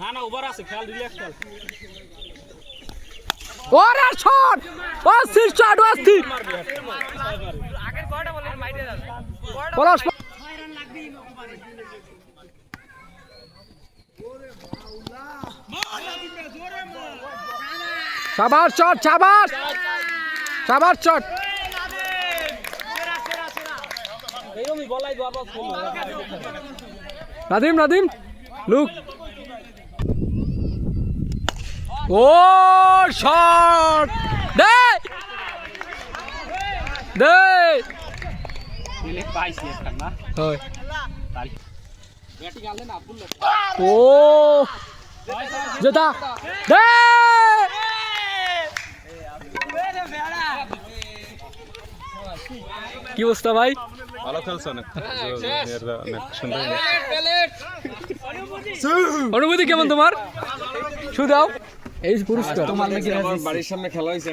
না না ওভার আছে খেয়াল রিল্যাক্স খেল ওরে শট! অস্থির শট অস্থির পলাশ সাবার শট সাবার সাবার দো নাদিম নাদিম লুক। ও শট দে ও! জেতা। দে কি অবস্থা ভাই? ভালো খেলছে অনেক। অনুভূতি কেমন তোমার? শুধাও এই পুরস্কার। বাড়ির সামনে খেলা হয়েছে।